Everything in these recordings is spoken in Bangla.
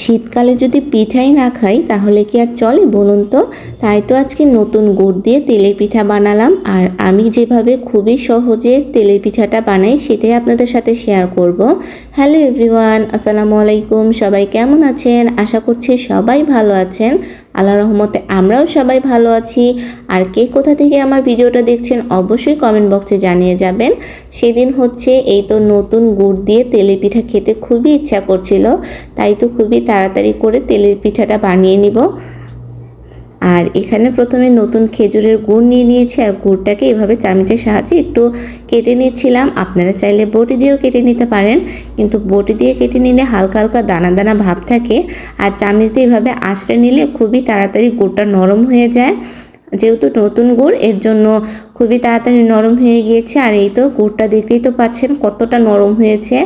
শীতকালে যদি পিঠাই না খাই, তাহলে কি আর চলে বলুন তো? তাই তো আজকে নতুন গুড় দিয়ে তেলের পিঠা বানালাম। আর আমি যেভাবে খুবই সহজে তেলের পিঠাটা বানাই, সেটাই আপনাদের সাথে শেয়ার করব। হ্যালো এভরিওয়ান আসসালামু আলাইকুম। সবাই কেমন আছেন? আশা করছি সবাই ভালো আছেন। আল্লাহ রহমতে আমরাও সবাই ভালো আছি। আর কে কোথা থেকে আমার ভিডিওটা দেখছেন, অবশ্যই কমেন্ট বক্সে জানিয়ে যাবেন। সেদিন হচ্ছে এই তো নতুন গুড় দিয়ে তেলের পিঠা খেতে খুবই ইচ্ছা করছিল। তাই তো খুবই তাড়াতাড়ি করে তেলের পিঠাটা বানিয়ে নিব। আর এখানে প্রথমে নতুন খেজুরের গুড় নিয়ে নিয়েছি আর গুড়টাকে এভাবে চামচের সাহায্যে একটু কেটে নিচ্ছিলাম। আপনারা চাইলে বটি দিয়েও কেটে নিতে পারেন, কিন্তু বটি দিয়ে কেটে নিলে হালকা হালকা দানা দানা ভাব থাকে। আর চামচ দিয়ে এভাবে আঁচড়ে নিলে খুবই তাড়াতাড়ি গুড়টা নরম হয়ে যায়। যেহেতু নতুন গুড়, এর জন্য খুবই তাড়াতাড়ি নরম হয়ে গিয়েছে। আর এই তো গুড়টা দেখতেই তো পাচ্ছেন কতটা নরম হয়েছে।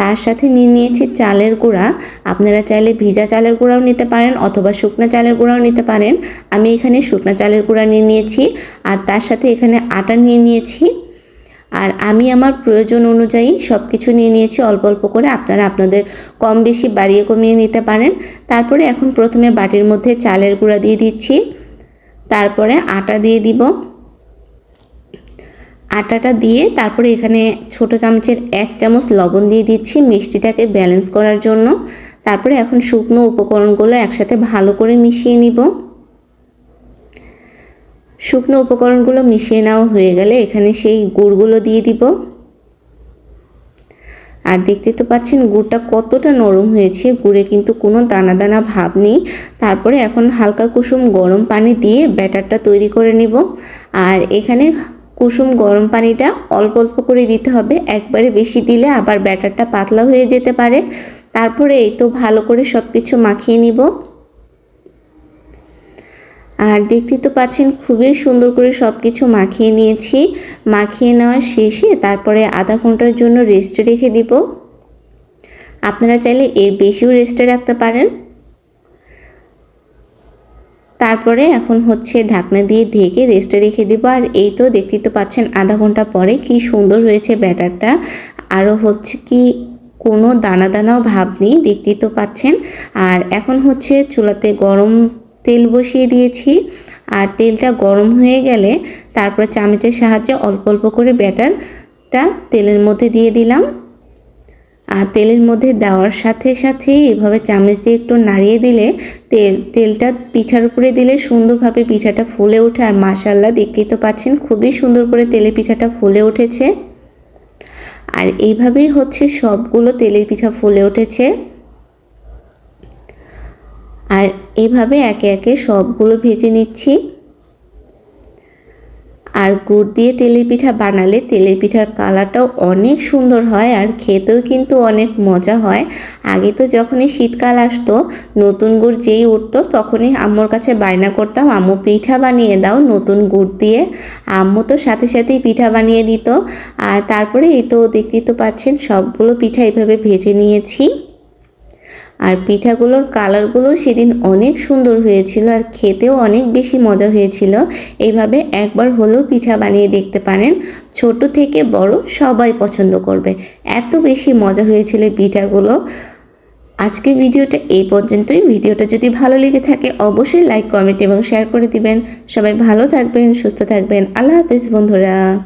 তার সাথে নিয়ে নিয়েছি চালের গুঁড়া। আপনারা চাইলে ভিজা চালের গুঁড়াও নিতে পারেন অথবা শুকনা চালের গুঁড়াও নিতে পারেন। আমি এখানে শুকনা চালের গুঁড়া নিয়ে নিয়েছি। আর তার সাথে এখানে আটা নিয়ে নিয়েছি। আর আমি আমার প্রয়োজন অনুযায়ী সব কিছু নিয়ে নিয়েছি। অল্প অল্প করে আপনারা আপনাদের কম বেশি বাড়িয়ে কমিয়ে নিতে পারেন। তারপরে এখন প্রথমে বাটির মধ্যে চালের গুঁড়া দিয়ে দিচ্ছি। তারপরে আটা দিয়ে দিব। আটাটা দিয়ে তারপরে এখানে ছোট চামচের এক চামচ লবণ দিয়ে দিচ্ছি মিষ্টিটাকে ব্যালেন্স করার জন্য। তারপরে এখন শুকনো উপকরণগুলো একসাথে ভালো করে মিশিয়ে নিব। শুকনো উপকরণগুলো মিশিয়ে নেওয়া হয়ে গেলে এখানে সেই গুড়গুলো দিয়ে দিব। আর দেখতে তো পাচ্ছেন গুড়টা কতটা নরম হয়েছে, গুড়ে কিন্তু কোনো দানা দানা ভাব নেই। তারপরে এখন হালকা কুসুম গরম পানি দিয়ে ব্যাটারটা তৈরি করে নিব। আর এখানে কুসুম গরম পানিটা অল্প অল্প করে দিতে হবে, একবারে বেশি দিলে আবার ব্যাটারটা পাতলা হয়ে যেতে পারে। তারপরে এই তো ভালো করে সব কিছু মাখিয়ে নিব। আর দেখতে তো পাচ্ছেন খুবই সুন্দর করে সব কিছু মাখিয়ে নিয়েছি। মাখিয়ে নেওয়ার শেষে তারপরে আধা ঘণ্টার জন্য রেস্টে রেখে দিব। আপনারা চাইলে এর বেশিও রেস্টে রাখতে পারেন। তারপরে এখন হচ্ছে ঢাকনা দিয়ে ঢেকে রেস্টে রেখে দিব। আর এই তো দেখতেই তো পাচ্ছেন আধা ঘণ্টা পরে কি সুন্দর হয়েছে ব্যাটারটা। আরও হচ্ছে কি কোনো দানা দানাও ভাব নেই, দেখতেই তো পাচ্ছেন। আর এখন হচ্ছে চুলাতে গরম তেল বসিয়ে দিয়েছি। আর তেলটা গরম হয়ে গেলে তারপর চামচের সাহায্যে অল্প অল্প করে ব্যাটারটা তেলের মধ্যে দিয়ে দিলাম। আর তেলের মধ্যে দেওয়ার সাথে সাথে এভাবে চামচ দিয়ে একটু নাড়িয়ে দিলে তেল, তেলটা পিঠার উপরে দিলে সুন্দরভাবে পিঠাটা ফুলে ওঠে। আর মাসাল্লা দেখতেই তো পাচ্ছেন খুবই সুন্দর করে তেলের পিঠাটা ফুলে উঠেছে। আর এইভাবেই হচ্ছে সবগুলো তেলের পিঠা ফুলে উঠেছে। আর এভাবে একে একে সবগুলো ভেজে নিচ্ছি। আর গুড় দিয়ে তেলের পিঠা বানালে তেলের পিঠার কালারটাও অনেক সুন্দর হয় আর খেতেও কিন্তু অনেক মজা হয়। আগে তো যখনই শীতকাল আসতো, নতুন গুড় যেই উঠতো, তখনই আম্মুর কাছে বায়না করতাম, আম্মু, পিঠা বানিয়ে দাও নতুন গুড় দিয়ে। আম্মু তো সাথে সাথেই পিঠা বানিয়ে দিত। আর তারপরে এই তো দেখতেই তো পাচ্ছেন, সবগুলো পিঠা এভাবে ভেজে নিয়েছি। আর পিঠাগুলোর কালারগুলো সেদিন অনেক সুন্দর হয়েছিল আর খেতেও অনেক বেশি মজা হয়েছিল। এইভাবে একবার হলেও পিঠা বানিয়ে দেখতে পারেন। ছোট থেকে বড় সবাই পছন্দ করবে। এত বেশি মজা হয়েছিল পিঠাগুলো। আজকে ভিডিওটা এই পর্যন্তই। ভিডিওটা যদি ভালো লেগে থাকে অবশ্যই লাইক কমেন্ট এবং শেয়ার করে দিবেন। সবাই ভালো থাকবেন, সুস্থ থাকবেন। আল্লাহ হাফিজ বন্ধুরা।